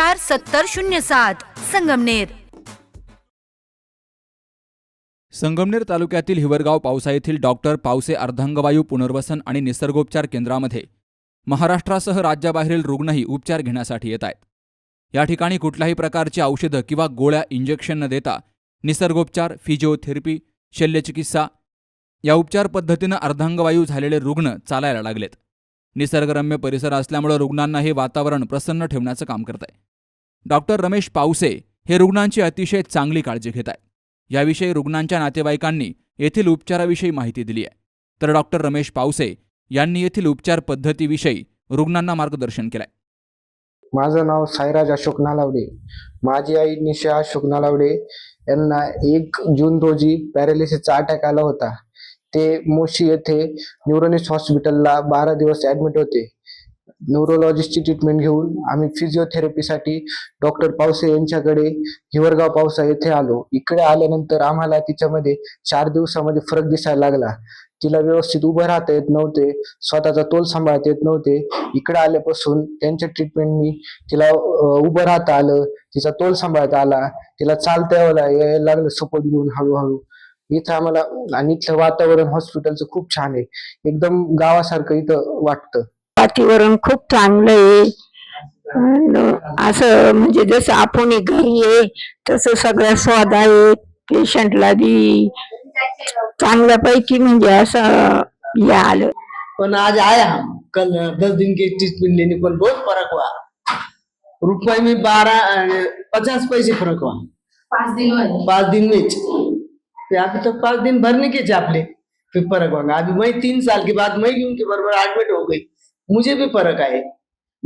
चार सत्तर शून्य सात संगमनेर. संगमनेर तालुक्यातील हिवरगाव पावसा येथील डॉक्टर पावसे अर्धांगवायू पुनर्वसन आणि निसर्गोपचार केंद्रामध्ये महाराष्ट्रासह राज्याबाहेरील रुग्णही उपचार घेण्यासाठी येत आहेत. या ठिकाणी कुठल्याही प्रकारची औषधं किंवा गोळ्या इंजेक्शन न देता निसर्गोपचार फिजिओथेरपी शल्यचिकित्सा या उपचार पद्धतीनं अर्धांगवायू झालेले रुग्ण चालायला लागलेत. निसर्गरम्य परिसर असल्यामुळं रुग्णांना हे वातावरण प्रसन्न ठेवण्याचं काम करत आहे डॉक्टर रमेश पावसे हे रुग्णांची अतिशय चांगली काळजी घेत आहेत. याविषयी रुग्णांच्या नातेवाईकांनी येथील उपचाराविषयी माहिती दिली आहे. तर डॉक्टर रमेश पावसे यांनी येथील उपचार पद्धतीविषयी रुग्णांना मार्गदर्शन केलंय. माझं नाव साईराज अशोक नालावडे. माझी आई निशा अशोक नालावडे. यांना एक जून रोजी पॅरालिसिसचा अटॅक आला होता. ते मोशी येथे न्यूरोनिस्ट हॉस्पिटलला बारा दिवस ऍडमिट होते. न्यूरोलॉजिस्टची ट्रीटमेंट घेऊन आम्ही फिजिओथेरपीसाठी डॉक्टर पावसे यांच्याकडे हिवरगाव पावसा येथे आलो. इकडे आल्यानंतर आम्हाला तिच्यामध्ये चार दिवसामध्ये फरक दिसायला लागला. तिला व्यवस्थित उभं राहता येत नव्हते स्वतःचा तोल सांभाळता येत नव्हते. इकडे आल्यापासून त्यांच्या ट्रीटमेंटनी तिला उभं राहता आलं तिचा तोल सांभाळता आला तिला चालता यावं यायला लागलं सपोर्ट घेऊन हळूहळू. इथं आम्हाला आणि इथलं वातावरण हॉस्पिटलचं खूप छान आहे. एकदम गावासारखं इथं वाटतं. वातावरण खूप चांगलं आहे. असं म्हणजे जसं आपण घरी आहे तसं सगळ्या स्वाद आहे पेशंटला बी चांगल्यापैकी म्हणजे असं हे आलं. पण आज आया हम. कल दस दिन के ट्रीटमेंट लेने पर बहुत फर्क हुआ। रुपए में बारह पचास पैसे फर्क हुआ। पाच दिन पाँच दिन में फिर अभी तो पाँच दिन भरने के थे आपने फिर फर्क होगा अभी मैं तीन साल के बाद मैं भी उनके बराबर एडमिट हो गई। मुझे भी फर्क आए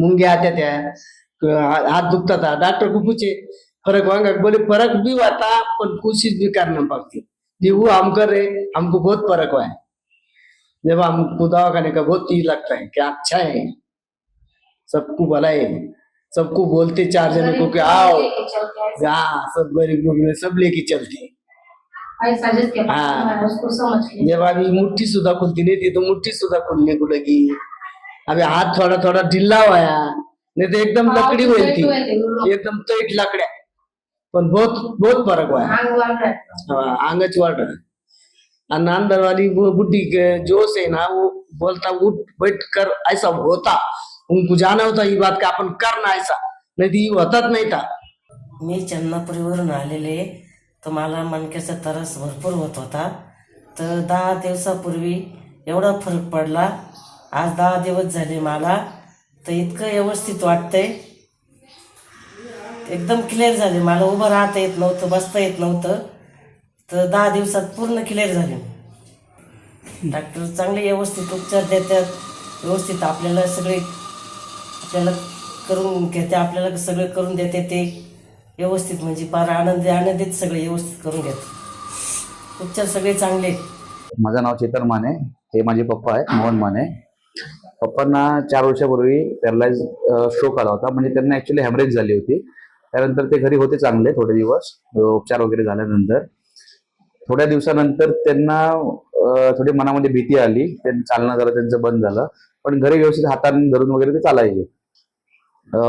मुंगे आते थे हा- हाथ दुखता था डॉक्टर को पूछे फर्क होगा बोले फर्क भी हुआ था पर कोशिश भी करना पड़ती ये वो हम कर रहे हमको बहुत फर्क हुआ है जब हमको दवा खाने का बहुत ही लगता है कि अच्छा है सबको भला है सबको बोलते चार जने को कि आओ. हाँ सब गरीब लोग सब लेके चलते. हैं। के जब अभी मुट्ठी सुधा खुलती नहीं थी तो मुट्ठी सुधा खुलने को? लगी अभी हाथ थोड़ा थोड़ा ढिल्ला हुआ नहीं तो एकदम हाँ, लकड़ी हुई टाइट हुए थे थी वो लोग। एकदम टाइट लकड़िया. पण बहुत बहुत फरक है हाँ, आंगच वाट और अंदर वाली वो बुढ़ी के जोश है ना वो बोलता उठ बैठ कर ऐसा होता. उनको जाना होता ये बात का अपन करना ऐसा. नहीं तो ये होता नहीं था मी चन्नापुरीवरून आलेले तर मला मणक्याचा त्रास भरपूर होत होता. तर दहा दिवसापूर्वी एवढा फरक पडला. आज दहा दिवस झाले मला तर इतकं व्यवस्थित वाटतंय. एकदम क्लिअर झाले. मला उभं राहता येत नव्हतं बसता येत नव्हतं. तर दहा दिवसात पूर्ण क्लिअर झाले. डॉक्टर चांगले व्यवस्थित उपचार देतात. व्यवस्थित आपल्याला सगळे आपल्याला करून घेते आपल्याला सगळं करून देते ते. व्यवस्थित म्हणजे फार आनंदी आनंदीत सगळे व्यवस्थित करून घेत उपचार सगळे चांगले. आहेत माझं नाव चेतन माने. हे माझे पप्पा आहे मोहन माने. पप्पांना चार वर्षापूर्वी पॅरलाइज स्ट्रोक आला होता. म्हणजे त्यांना ऍक्च्युली हॅमरेज झाली होती. त्यानंतर ते घरी होते चांगले थोडे दिवस. उपचार वगैरे झाल्यानंतर. थोड्या दिवसानंतर त्यांना थोडी मनामध्ये भीती आली. त्यांनी चालणं झालं त्यांचं बंद झालं. पण घरी व्यवस्थित हाताने धरून वगैरे ते चालायचे.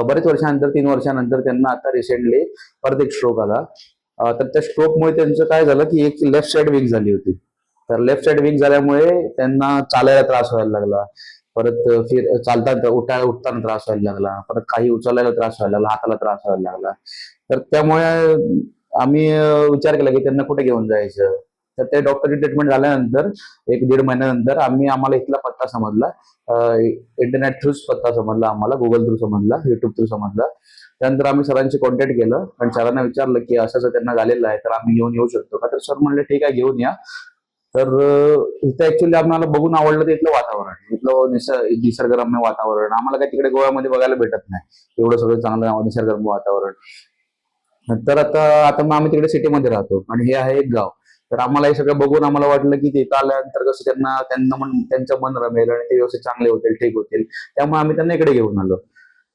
बरेच वर्षानंतर तीन वर्षानंतर त्यांना आता रिसेंटली परत एक स्ट्रोक आला. तर त्या स्ट्रोकमुळे त्यांचं काय झालं की एक लेफ्ट साईड वीक झाली होती. तर लेफ्ट साइड वीक झाल्यामुळे त्यांना चालायला त्रास व्हायला लागला. परत फिर चालताना उठायला उठताना त्रास व्हायला लागला. परत काही उचलायला त्रास व्हायला लागला हाताला त्रास व्हायला लागला. तर त्यामुळे आम्ही विचार केला की त्यांना कुठे घेऊन जायचं? तर ते डॉक्टरची ट्रीटमेंट झाल्यानंतर एक दीड महिन्यानंतर आम्ही आम्हाला इथला पत्ता समजला. इंटरनेट थ्रूच पत्ता समजला आम्हाला गुगल थ्रू समजला युट्यूब थ्रू समजला. त्यानंतर आम्ही सरांशी कॉन्टॅक्ट केलं. आणि सरांना विचारलं की असं जर त्यांना झालेलं आहे तर आम्ही घेऊन येऊ शकतो का? तर सर म्हणले ठीक आहे घेऊन या. तर इथं ऍक्च्युली आम्हाला बघून आवडलं तर इथलं वातावरण. इथलं निसर्ग निसर्गरम्य वातावरण. आम्हाला काही तिकडे गोव्यामध्ये बघायला भेटत नाही. एवढं सगळं चांगलं निसर्गरम्य वातावरण. तर आता आता मग आम्ही तिकडे सिटीमध्ये राहतो. आणि हे आहे एक गाव. तर आम्हाला हे सगळं बघून आम्हाला वाटलं की तिथं आल्यानंतर कसं त्यांना त्यांना मन त्यांचं मन रमेल आणि ते व्यवस्थित चांगले होतील ठीक होतील. त्यामुळे आम्ही त्यांना इकडे घेऊन आलो.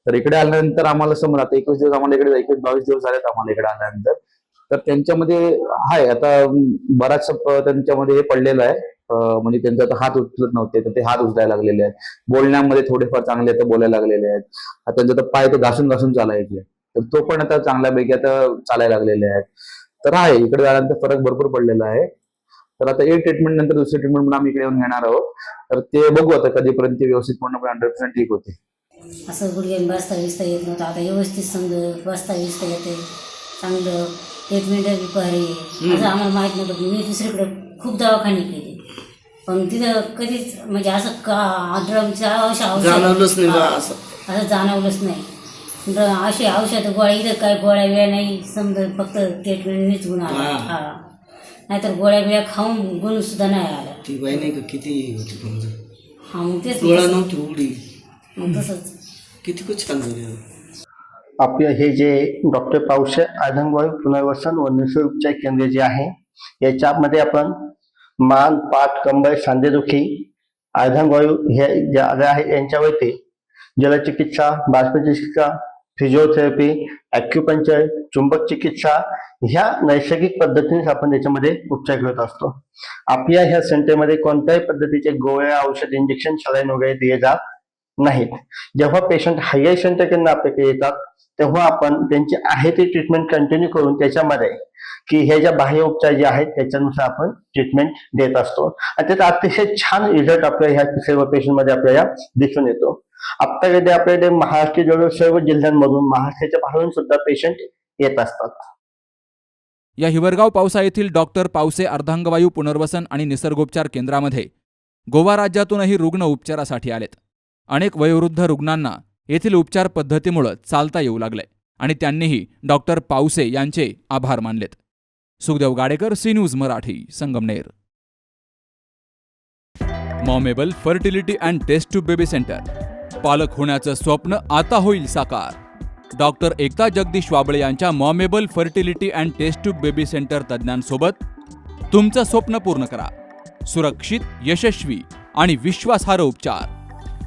तर इकडे आल्यानंतर आम्हाला समजा आता एकवीस दिवस आम्हाला इकडे एकवीस बावीस दिवस झालेत आम्हाला इकडे आल्यानंतर. तर त्यांच्यामध्ये आहे आता बराचसा बराच त्यांच्यामध्ये हे पडलेलं आहे. म्हणजे त्यांचा आता हात उचलत नव्हते तर ते हात उचलायला लागलेले आहेत. बोलण्यामध्ये थोडेफार चांगले आता बोलायला लागलेले आहेत. आता त्यांचा तर पाय तर घासून घासून चालायचे. तर तो पण आता चांगल्यापैकी आता चालायला लागलेले आहेत. तर आहे इकडे आल्यानंतर फरक भरपूर पडलेला आहे. तर आता एक ट्रीटमेंट नंतर दुसरी ट्रीटमेंट पण आम्ही इकडे येऊन घेणार आहोत. तर ते बघू आता कधीपर्यंत ते व्यवस्थित पूर्णपणे हंड्रेड पर्सेंट ठीक होते. असं गुडघ्याने बसता विसता येत नव्हतं. आता व्यवस्थित समजा बसता विसता येते. चांगलं. बी भारी आहे. असं आम्हाला माहीत नव्हतं. मी दुसरीकडे खूप दवाखाने केले. पण तिथं कधीच म्हणजे असं का आड्रमच्या अशा औषध जाणवलंच नाही बा असं. असं जाणवलंच नाही. र- अशी औषध गोळ्या इथं काय गोळ्या वेळा नाही. समजा फक्त ट्रीटमेंटनीच गुण आला. हा. हा. नाहीतर गोळ्या बिळ्या खाऊन गुण सुद्धा नाही आला. ती बाई नाही का किती होती समजा हा मग तेच डोळा नव्हती उघडी. मग तसंच. किती खूप छान झाली आपले हे जे डॉक्टर पावसे आढंगवायू पुनर्वसन व निसर्गोपचार केंद्र जे आहे याच्यामध्ये आपण मान पाठ कंबर सांधेदुखी आढंगवायू हे ज्या आजार आहे यांच्यावरती जलचिकित्सा बाष्पचिकित्सा फिजिओथेरपी ऍक्युपंचर चुंबक चिकित्सा ह्या नैसर्गिक पद्धतीनेच आपण त्याच्यामध्ये उपचार करत असतो. आपल्या ह्या सेंटरमध्ये कोणत्याही पद्धतीचे गोळ्या औषध इंजेक्शन सलाईन वगैरे दिले जात नाहीत. जेव्हा पेशंट हायेशनच्या केंद्र आपल्याकडे येतात तेव्हा आपण त्यांची आहे ती ट्रीटमेंट कंटिन्यू करून त्याच्यामध्ये की हे ज्या बाह्य उपचार जे आहेत त्याच्यानुसार आपण ट्रीटमेंट देत असतो. आणि त्याचा अतिशय छान रिझल्ट आपल्या ह्या सर्व पेशंटमध्ये आपल्याला दिसून येतो. आत्ताकडे आपल्याकडे महाराष्ट्र जवळ सर्व जिल्ह्यांमधून महाराष्ट्राच्या बाहेरून सुद्धा पेशंट येत असतात. या हिवरगाव पावसा येथील डॉक्टर पावसे अर्धांगवायू पुनर्वसन आणि निसर्गोपचार केंद्रामध्ये गोवा राज्यातूनही रुग्ण उपचारासाठी आलेत. अनेक वयोवृद्ध रुग्णांना येथील उपचार पद्धतीमुळं चालता येऊ लागले आणि त्यांनीही डॉक्टर पावसे यांचे आभार मानलेत. Sukhdev Gadekar C news Marathi Sangamner. मॉमेबल fertility and test tube baby centre. पालक होण्याचं स्वप्न आता होईल साकार. डॉक्टर एकता जगदीश वाबळे यांच्या मॉमेबल fertility and test tube baby centre तज्ज्ञांसोबत तुमचं स्वप्न पूर्ण करा. सुरक्षित यशस्वी आणि विश्वासार्ह उपचार.